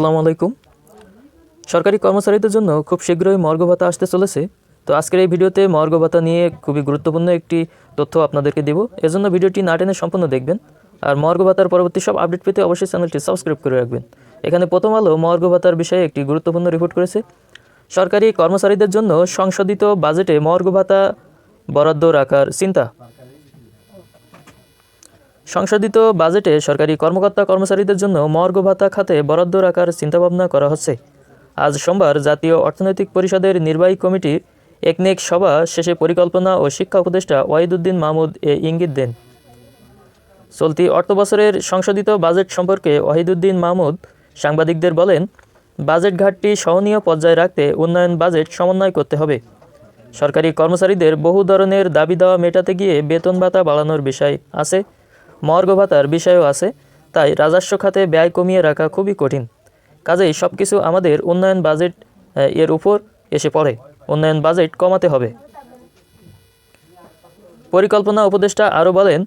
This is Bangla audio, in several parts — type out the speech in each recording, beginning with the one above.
আসসালামু আলাইকুম। সরকারি কর্মচারীদের জন্য খুব শীঘ্রই মর্গ ভাতা আসতে চলেছে। তো আজকের এই ভিডিওতে মর্গ ভাতা নিয়ে খুবই গুরুত্বপূর্ণ একটি তথ্য আপনাদেরকে দেব। এজন্য ভিডিওটি না টেনে সম্পূর্ণ দেখবেন। আর মর্গ ভাতার পরবর্তী সব আপডেট পেতে অবশ্যই চ্যানেলটি সাবস্ক্রাইব করে রাখবেন। এখানে প্রথম আলো মর্গ ভাতার বিষয়ে একটি গুরুত্বপূর্ণ রিপোর্ট করেছে। সরকারি কর্মচারীদের জন্য সংশোধিত বাজেটে মর্গ ভাতা বরাদ্দ রাখার চিন্তা। সংশোধিত বাজেটে সরকারি কর্মকর্তা কর্মচারীদের জন্য মর্গ ভাতা খাতে বরাদ্দ রাখার চিন্তাভাবনা করা হচ্ছে। আজ সোমবার জাতীয় অর্থনৈতিক পরিষদের নির্বাহী কমিটির একনেক সভা শেষে পরিকল্পনা ও শিক্ষা উপদেষ্টা ওয়াহিদুদ্দিন মাহমুদ এ ইঙ্গিত দেন। চলতি অর্থবছরের সংশোধিত বাজেট সম্পর্কে ওয়াহিদুদ্দিন মাহমুদ সাংবাদিকদের বলেন, বাজেট ঘাটতি সহনীয় পর্যায়ে রাখতে উন্নয়ন বাজেট সমন্বয় করতে হবে। সরকারি কর্মচারীদের বহু ধরনের দাবি দেওয়া মেটাতে গিয়ে বেতন ভাতা বাড়ানোর বিষয় আছে। মর্গ ভাতার বিষয়ও আছে, তাই রাজস্ব খাতে ব্যয় কমিয়ে রাখা খুবই কঠিন। কাজেই সব কিছু আমাদের উন্নয়ন বাজেট এর উপর এসে পড়ে। উন্নয়ন বাজেট কমাতে হবে। পরিকল্পনা উপদেষ্টা আরও বলেন,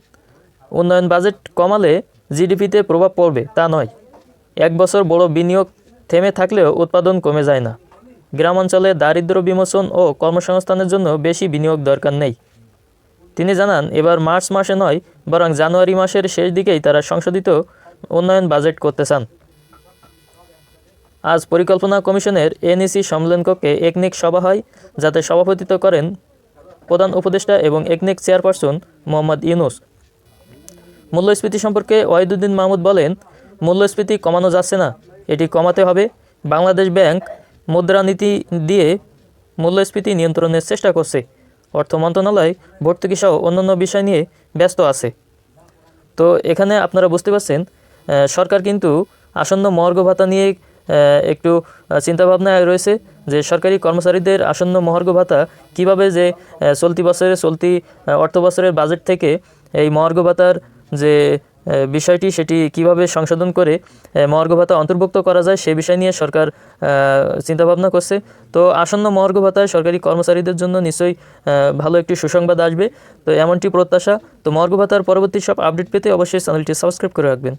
উন্নয়ন বাজেট কমালে জিডিপিতে প্রভাব পড়বে, তা নয়। এক বছর বড় বিনিয়োগ থেমে থাকলেও উৎপাদন কমে যায় না। গ্রামাঞ্চলে দারিদ্র্য বিমোচন ও কর্মসংস্থানের জন্য বেশি বিনিয়োগ দরকার নেই। তিনি জানান, এবার মার্চ মাসে নয়, বরং জানুয়ারি মাসের শেষ দিকেই তারা সংশোধিত উন্নয়ন বাজেট করতে চান। আজ পরিকল্পনা কমিশনের এনইসি সম্মেলন কক্ষে একনিক সভা হয়, যাতে সভাপতিত্ব করেন প্রধান উপদেষ্টা এবং একনিক চেয়ারপারসন মোহাম্মদ ইউনুস। মূল্যস্ফীতি সম্পর্কে ওয়াহিদুদ্দিন মাহমুদ বলেন, মূল্যস্ফীতি কমানো যাচ্ছে না, এটি কমাতে হবে। বাংলাদেশ ব্যাংক মুদ্রানীতি দিয়ে মূল্যস্ফীতি নিয়ন্ত্রণের চেষ্টা করছে। অর্থ মন্ত্রণালয় ভর্তুকি সহ অন্যান্য বিষয় নিয়ে ব্যস্ত আছে। তো এখানে আপনারা বুঝতে পারছেন সরকার কিন্তু আসন্ন মর্গ ভাতা নিয়ে একটু চিন্তাভাবনা রয়েছে যে সরকারি কর্মচারীদের আসন্ন মহার্ঘ ভাতা কীভাবে যে চলতি বছরের, চলতি অর্থ বছরের বাজেট থেকে এই মহার্ঘ ভাতার যে বিষয়টি সেটি কীভাবে সংশোধন করে মহার্ঘ ভাতা অন্তর্ভুক্ত করা যায় সে বিষয় নিয়ে সরকার চিন্তাভাবনা করছে। তো আসন্ন মহার্ঘ ভাতায় সরকারি কর্মচারীদের জন্য নিশ্চয়ই ভালো একটি সুসংবাদ আসবে। তো এমনটি প্রত্যাশা। তো মহার্ঘ ভাতার পরবর্তী সব আপডেট পেতে অবশ্যই চ্যানেলটি সাবস্ক্রাইব করে রাখবেন।